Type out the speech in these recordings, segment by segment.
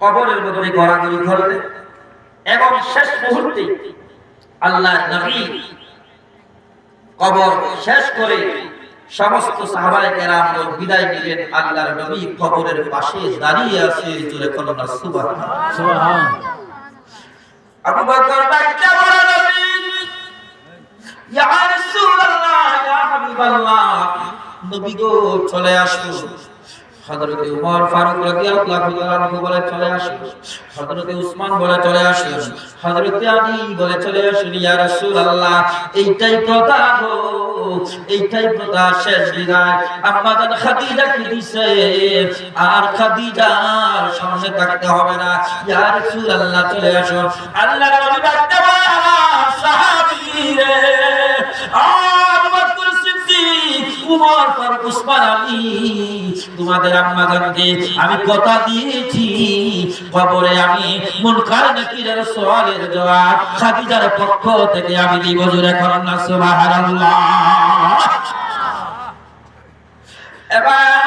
কবরের মধ্যে গড়াগড়ি করলেন এবং শেষ মুহূর্তে আল্লাহ নবী কবর শেষ করে সমস্ত সাহাবায়ে কেরাম বিদায় নিলেন আল্লাহর নবী কবরের পাশে দাঁড়িয়ে আছে জোরে সুবহানাল্লাহ। সুবহান আবু বকর বলে, নবী, ইয়া রাসূলুল্লাহ, ইয়া হাবিবাল্লাহ, নবী গো, চলে আসুন। হযরত উমর ফারুক রাদিয়াল্লাহু আনহু বলে চলে আসুন, হযরত উসমান বলে চলে আসুন, হযরত আলী বলে চলে আসুন, ইয়া রাসূলুল্লাহ, এইটাই প্রথা গো, এইটাই প্রথা শেষ বিদায়। আম্মাজান খাদিজা কি দিছে, আর খাদিজার সামনে থাকতে হবে না। ইয়া রাসূলুল্লাহ, চলে আসুন। আল্লাহ নবী ডাকতে সাহাবীরে আবু বকর উমর ফারুক উসমান আলী তোমাদের আম্মা জানকে আমি কথা দিয়েছি। কবরে আমি মুনকার নাকিরের সওয়ালের জবাব খাদিজার পক্ষ থেকে আমি দিব, জোরে করুন না, সুবহানাল্লাহ। এবার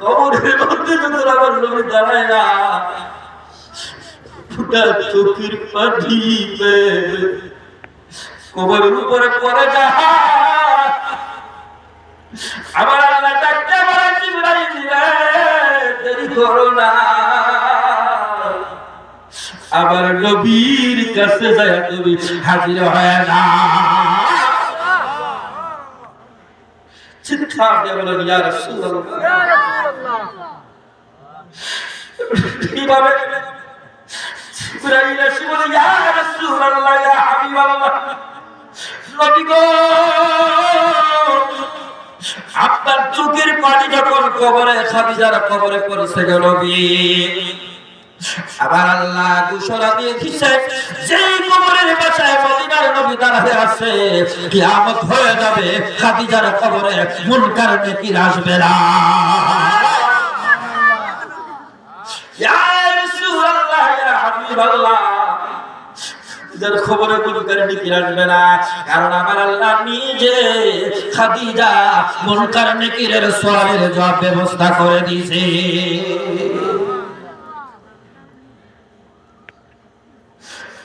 কবরের মধ্যে যখন আমার নবী দাঁড়ায় না ফুটা চোখের পানি কবরের উপরে পড়ে যায় আমার আল্লাহ ডাকতে বলে জিবরাইল দেরি করো না আবার নবীর কাছে যায় তুমি হাজির হয় না। চিৎকার দিয়ে বলেন ইয়া রাসূলুল্লাহ। কীভাবে? জিবরাইল এসে বলে ইয়া রাসূলুল্লাহ ইয়া হাবিবাল্লাহ। নবী গো আপনার চোখের পানি যখন কবরে খাদিজার কবরে পড়েছে গো নবী। আবার আল্লাহ ঘোষণা দিয়ে দিছে যে কবরের বাসায় মদিনার নবী দাঁড়াতে আছে কিয়ামত হয়ে যাবে, খাদিজার কবরে মুনকার নেকির আসবে না। খবরে মুনকার নেকির আসবে না। কারণ আমার আল্লাহ নিজে খাদিজা মুনকার নেকিরের সওয়ালের জবাব ব্যবস্থা করে দিয়েছে।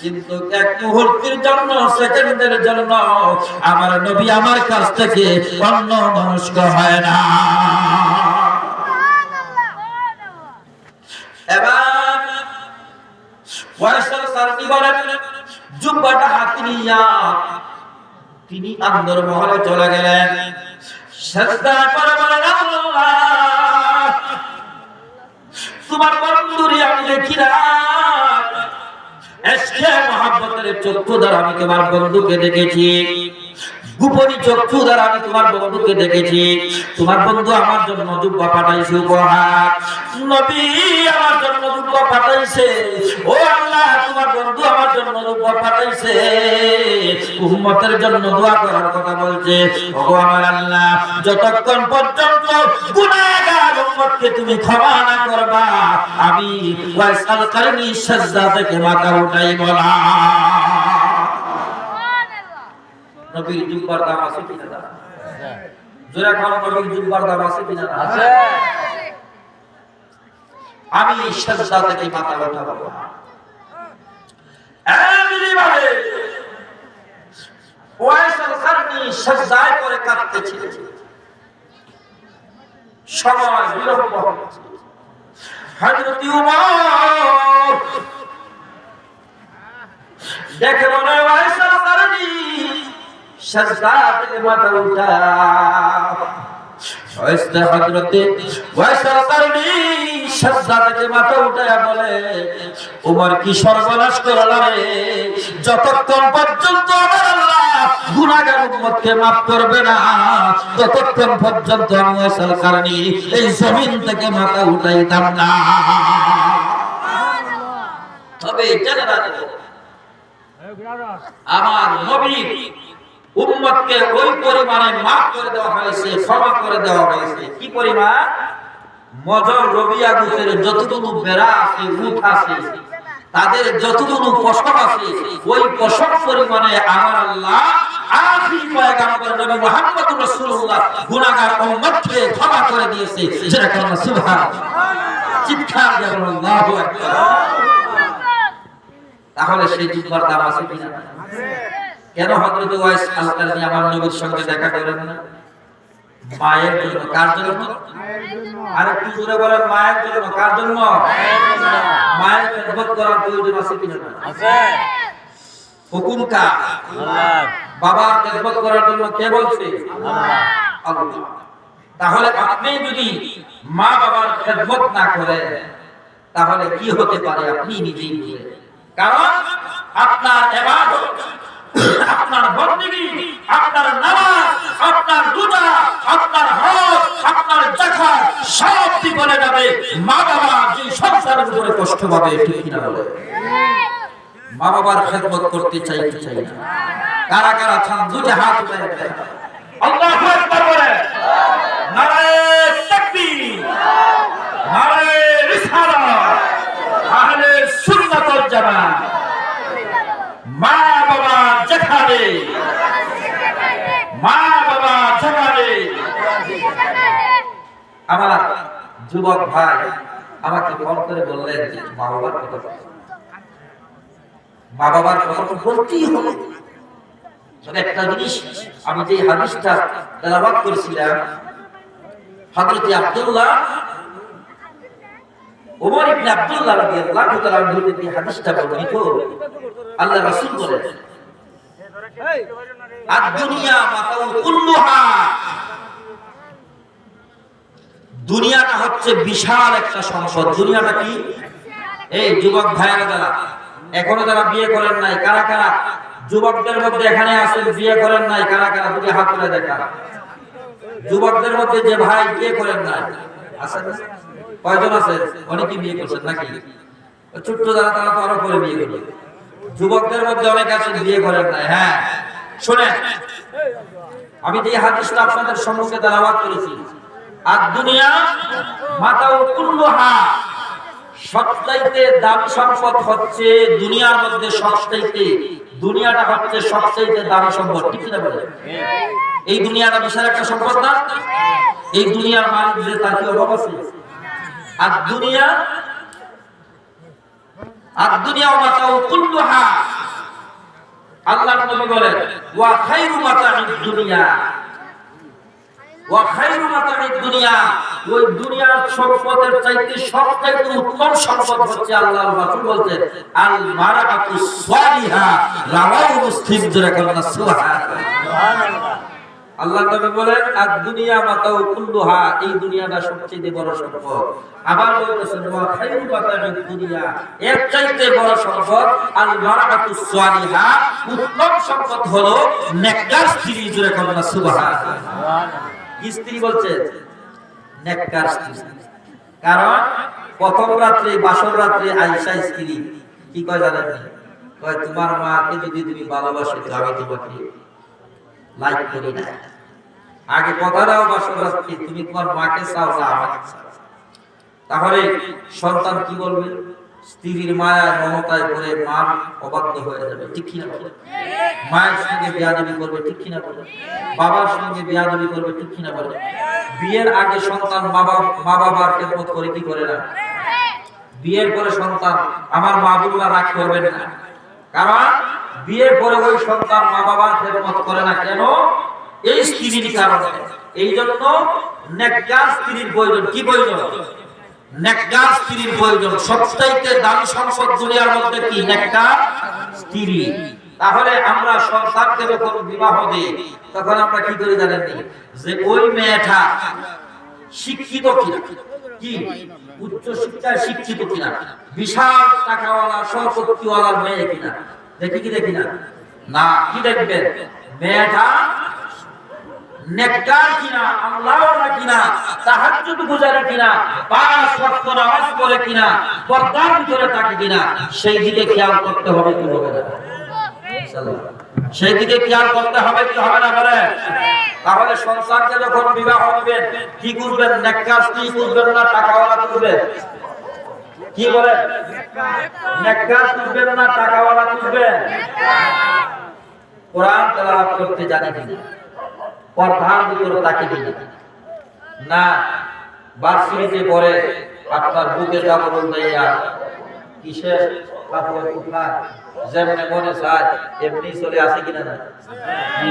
কিন্তু এক মুহূর্তের জন্য, সেকেন্ডের জন্য আমার নবী আমার কাছ থেকে অন্য মনস্ক হয় না। তিনি আন্দর মহলে চলে গেলেন। তোমার বন্ধুরি আমি দেখি না। চক্ষু দ্বারা আমি তোমার বন্ধুকে দেখেছি। গোপনী চক্ষু দ্বারা আমি তোমার বন্ধুকে দেখেছি। তোমার বন্ধু আমার জন্য জুব্বা পাঠাইছে উপহার নবী আমার জন্য জুব্বা পাঠাইছে ও আল্লাহ, তোমার বন্ধু আমার জন্য জুব্বা পাঠাইছে উম্মতের জন্য দোয়া করার কথা বলছে। ও আমার আল্লাহ, যতক্ষণ পর্যন্ত গুনাহগার উম্মতকে তুমি ক্ষমা না করবা, আমি ওয়াইসাল কারণী সাজদা থেকে মাথা উঠাই বলা। নবীর জুব্বার দাম আছে কিনা দাম জোরে খান নবীর জুব্বার দাম আছে কিনা দাম আছে। আমি সাজদা থেকে মাথা উঠাবো এমনি ভাবে ওয়াইসাল সাজদায় করে কাঁদতেছিল সময় বিলম্ব হযরত উমর দেখে মনে মাথা মাথা বলে রে? যতক্ষণ পর্যন্ত আমার আল্লাহ গুনাহগার করবে না, ততক্ষণ পর্যন্ত আমি ওয়াইসাল কারণী এই জমিন থেকে মাথা উঠাইতাম না। তবে আমার নবী উম্মতকে ওই পরিমাণে মাফ করে দেওয়া হয়েছে, ক্ষমা করে দেওয়া হয়েছে। কি পরিমাণ? মজর রবিয়া গুতের যতটুকু বেড়া আছে, উঠ আছে, তাদের যতটুকু পশম আছে, ওই পশম পরিমাণে আমার আল্লাহ নবী মুহাম্মদ রাসূলুল্লাহ গুনাহগার উম্মতকে ক্ষমা করে দিয়েছে। যেটা চিৎকার আল্লাহু আকবার। তাহলে সেই জুব্বার দাম আছে কিনা? কেন হযরত ওয়াইস আল-কারনি আমার নবীর সঙ্গে দেখা করেন না? মায়ের জন্য কার জন্য? আর একটু জোরে বলেন মায়ের জন্য কার জন্য? মায়ের খেদমত করার প্রয়োজন আছে কিনা আছে। হুকুম কার? আল্লাহ বাবার খেদমত করার জন্য কে বলছে? আল্লাহ। আল্লাহ তাহলে আপনি যদি মা বাবার খেদমত না করেন তাহলে কি হতে পারে? আপনি নিজেই কারণ আপনার ইবাদত আপনার বন্দেগী আপনার নামাজ আপনার রোজা আপনার হজ আপনার জাকাত সব বিফলে যাবে। মা বাবা যে সংসারের উপরে কষ্ট পাবে কিনা বলে? মা বাবার খেদমত করতে চাই চাই না? কারা কারা চান দুটো হাত উঠে আল্লাহু আকবার বলে, নারায়ে তাকবীর, নারায়ে রিসালাত, আহলে সুন্নাত ওয়াল মা বাবা মা বাবা যেখানে আমার যুবক ভাই আমাকে ফোন করে বললেন যে মা বাবার কথা। মা বাবার কথা তো বলতেই হবে। একটা জিনিস, আমি যে হাদিসটা তেলাওয়াত করেছিলাম, হযরত আব্দুল্লাহ ওমর ইবনে আব্দুল্লাহ রাদিয়াল্লাহু তাআলা এই হাদিসটা বর্ণিত। আল্লাহ রাসূল বলেন দুনিয়াটা হচ্ছে বিশাল একটা সম্পদ। দুনিয়াটা কি? এই যুবক ভাইয়েরা যারা, এখনও যারা বিয়ে করেন নাই, কারা কারা? যুবকদের মধ্যে এখানে আছেন বিয়ে করেন নাই, কারা কারা? দুটি হাত তুলে দেখা। যুবকদের মধ্যে যে ভাই বিয়ে করেন নাই কয়জন আছে অনেকে বিয়ে করছেন নাকি? ছোট্ট যারা, তারা তো আরও করে বিয়ে করবে। যুবকদের মধ্যে অনেক আছেন বিয়ে করেন নাই। হ্যাঁ শুনেন, আমি যে হাদিসটা আপনাদের সম্মুখে তেলাওয়াত করেছি আর দুনিয়া মাতাও কুল্লুহা সবচাইতে দামি সম্পদ হচ্ছে দুনিয়ার মধ্যে সবচাইতে, দুনিয়াটা হচ্ছে সবচাইতে দামি সম্পদ, ঠিক না বলে এই দুনিয়াটা বিশাল একটা সম্পদ না? এই দুনিয়ার মালিক যে তার কি অভাব আছে? আর দুনিয়া আর দুনিয়া মাতাও কুল্লুহা। আল্লাহর নবী বলেন, ওয়া খায়রু মাতা'id দুনিয়া। ওয়া খায়রু মাতা'id দুনিয়া। ওই দুনিয়ার সম্পদের চাইতে সবচাইতে উত্তম সম্পদ হচ্ছে আল্লাহর রাসূল বলতেন আল মারাকাতু সালিহা। রাওয়াহু মুসলিম করেন সুবহানাল্লাহ। সুবহানাল্লাহ। আল্লাহ নবী বলেন আর দুনিয়া কুল্লুহা এই দুনিয়াটা সবচেয়ে বড় সম্পদ। আবার বলতেছেন, ওয়া খাইরু দুনিয়া এর চাইতে বড় সম্পদ, আল উত্তম সম্পদ হলো নেককার স্ত্রী জুড়ে সুবহানাল্লাহ। স্ত্রী বলছে, নেককার স্ত্রী কারণ, প্রথম রাত্রে, বাসর রাত্রে আয়েশা স্ত্রী, কি কয় জানেন? কয়, তোমার মাকে যদি তুমি ভালোবাসো তো আমি তোমাকে লাইক করি না আগে কথা দাও বাসর তুমি তোমার মাকে চাও না, আমাকে তাহলে সন্তান কি বলবে? স্ত্রীর মায়া মমতায় করে মা অবাধ্য হয়ে যাবে, ঠিক কিনা বলে? মায়ের সঙ্গে বিয়াদবি করবে, ঠিক কিনা বলে? বাবার সঙ্গে বিয়াদবি করবে, ঠিক কিনা বলে? বিয়ের আগে সন্তান বাবা মা বাবার খেদমত করে কি করে না? বিয়ের পরে সন্তান আমার মা বুল্লা রাগ করবেন না। কারণ বিয়ের পরে ওই সন্তান মা বাবার খেদমত করে না কেন? এই স্ত্রীর কারণে। এই জন্য স্ত্রীর প্রয়োজন। কি প্রয়োজন? স্ত্রীর প্রয়োজন। সবচাইতে দুনিয়ার মধ্যে কি? স্ত্রী। তাহলে আমরা সন্তানকে যখন বিবাহ দিই, তখন আমরা কি করে জানেন যে ওই মেয়েটা শিক্ষিত কিনা? কি? উচ্চ শিক্ষায় শিক্ষিত কিনা? বিশাল টাকাওয়ালা সম্পত্তিওয়ালার মেয়ে কিনা? দেখি কি দেখি না? না, কি দেখবেন? মেয়েটা সেই দিকে খেয়াল করতে হবে কি হবে না? কি বলে তাহলে সংসারকে যখন বিবাহ দিবেন, কি স্ত্রী করবেন না টাকাওয়ালা করবেন? কি বলেন নেককার করবেন না, টাকাওয়ালা করবেন কোরআন তেলাওয়াত করতে জানে কিনা? প্রধান ভিতরে তাকে কিনা না, বার্ষিকীতে পরে আপনার বুকে কাপড় দেয়া কিসের কাপড় কোথায়? যেমন মনে চায় এমনি চলে আসে কিনা না? কি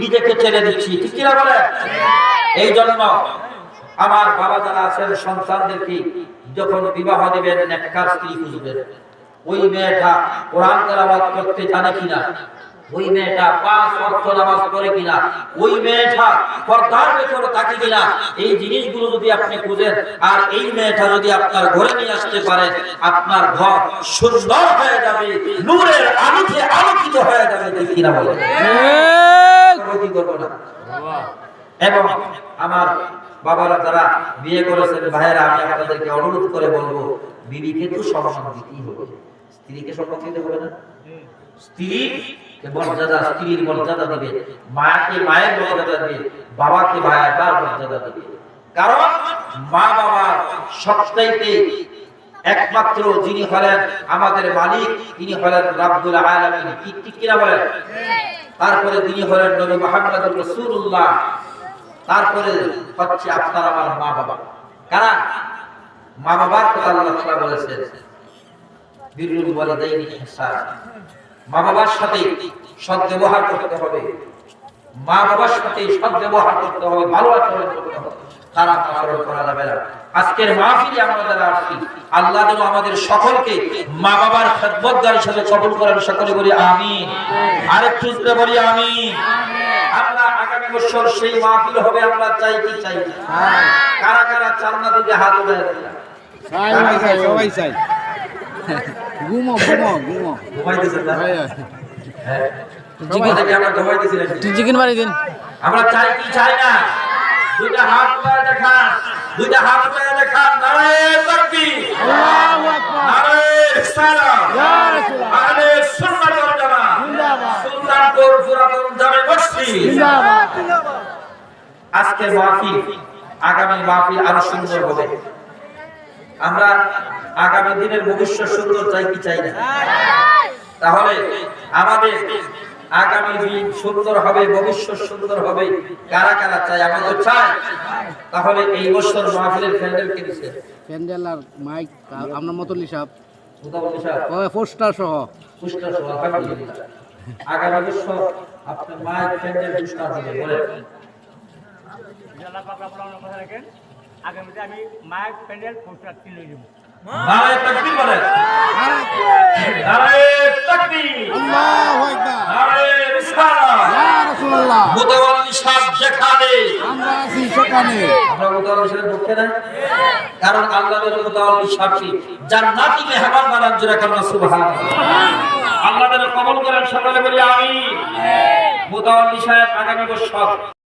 নিজেকে ছেড়ে দিচ্ছি, ঠিক কিনা বলে? এই জন্য আমার বাবা যারা আছেন, সন্তানদেরকে যখন বিবাহ দিবেন, নেককার স্ত্রী খুঁজবেন। ওই মেয়েটা কোরআন করতে জানে কিনা? ওই মেয়েটা পাঁচ ওয়াক্ত নামাজ করে কিনা? ওই মেয়েটা পর্দার ভেতরে থাকে কিনা? এই জিনিসগুলো যদি আপনি খুঁজেন আর এই মেয়েটা যদি আপনার ঘরে নিয়ে আসতে পারেন আপনার ঘর সুন্দর হয়ে যাবে নূরের আলোতে আলোকিত হয়ে যাবে ঠিক কিনা বলে না? এবং আমার বাবারা যারা বিয়ে করেছেন ভাইয়েরা আমি আপনাদেরকে অনুরোধ করে বলব বিবিকে তো সম্মান দিতেই হবে। স্ত্রীকে সম্মান দিতে হবে না? স্ত্রীকে মর্যাদা, স্ত্রীর মর্যাদা দিবে, মাকে মায়ের মর্যাদা দিবে, বাবাকে ভাইয়ের তার মর্যাদা দিবে। কারণ মা বাবার সবচাইতে একমাত্র যিনি হলেন আমাদের মালিক, তিনি হলেন রাব্বুল আলামিন। কি, ঠিক কিনা বলেন? তারপরে তিনি হলেন নবী মুহাম্মদ রাসূলুল্লাহ। তারপরে হচ্ছে আপনার আমার মা বাবা কারা? মা বাবার কথা আল্লাহ তাআলা বলেছেন, বিরুল ওয়ালিদাইনি ইহসান। মা বাবার সাথে সৎ ব্যবহার করতে হবে। মা বাবার সাথে সৎ ব্যবহার করতে হবে ভালো আচরণ করতে হবে। খারাপ আচরণ করা যাবে না। আজকের মাহফিলে আমরা যারা আসছি আল্লাহ যেন আমাদের সকলকে মা বাবার খেদমতদার সাথে কবুল করেন। সকলে বলি আমিন। আরেকটু বলি আমিন। আমরা আগামী বছর সেই মাহফিল হবে আমরা চাই কি চাই কারা কারা দিকে হাত উঠে সবাই চাই। ঘুমো ঘুমো ঘুমো চিকেন বাড়ি দিন। আমরা চাই কি চাই না? দুইটা হাত উঠায় দেখান দুইটা হাত উঠায় দেখান নারায়ে তাকবীর আল্লাহু আকবার। নারায়ে রিসালাত ইয়া রাসূলুল্লাহ। আহলে সুন্নাত ওয়াল জামাত। জিন্দাবাদ। সুলতানপুর পুরাতন জামে মসজিদ। জিন্দাবাদ। আজকের মাহফিল আগামী মাহফিল আরও সুন্দর হবে। আমরা আগামী দিনের ভবিষ্যৎ সুন্দর চাই কি চাই না? তাহলে আমাদের আগামী দিন সুন্দর হবে ভবিষ্যৎ সুন্দর হবে কারা কারা চাই আমাদের চাই তাহলে এই বছর মাহফিলের প্যান্ডেল কে দিছে? প্যান্ডেল আর মাইক আপনার মতলি সাহেব পোস্টার সহ। পুষ্টা সহ আগামী বছর আপনার মায়ের প্যান্ডেল পুষ্টা হবে বলে আগামীতে আমি মায়ের প্যান্ডেল পোস্টার কিনে দেবো। নারায়ে তাকবীর বলেন। নারায়ে তাকবীর। আল্লাহু আকবার। নারায়ে রিসালাত ইয়া রাসূলুল্লাহ। মুতাওয়াল্লি সাহেব যেখানে। আমরা আছি সেখানে। আমরা মুতাওয়াল্লি সাহেব পক্ষে না? কারণ আল্লাহর মুতাওয়াল্লি সাহেবকে জান্নাতি মেহমান বানান জোরে কান্না সুবহানাল্লাহ? আল্লাহ যেন কবুল করেন সকলে বলি আমিন। মুতাওয়াল্লি সাহেব আগামী বছর।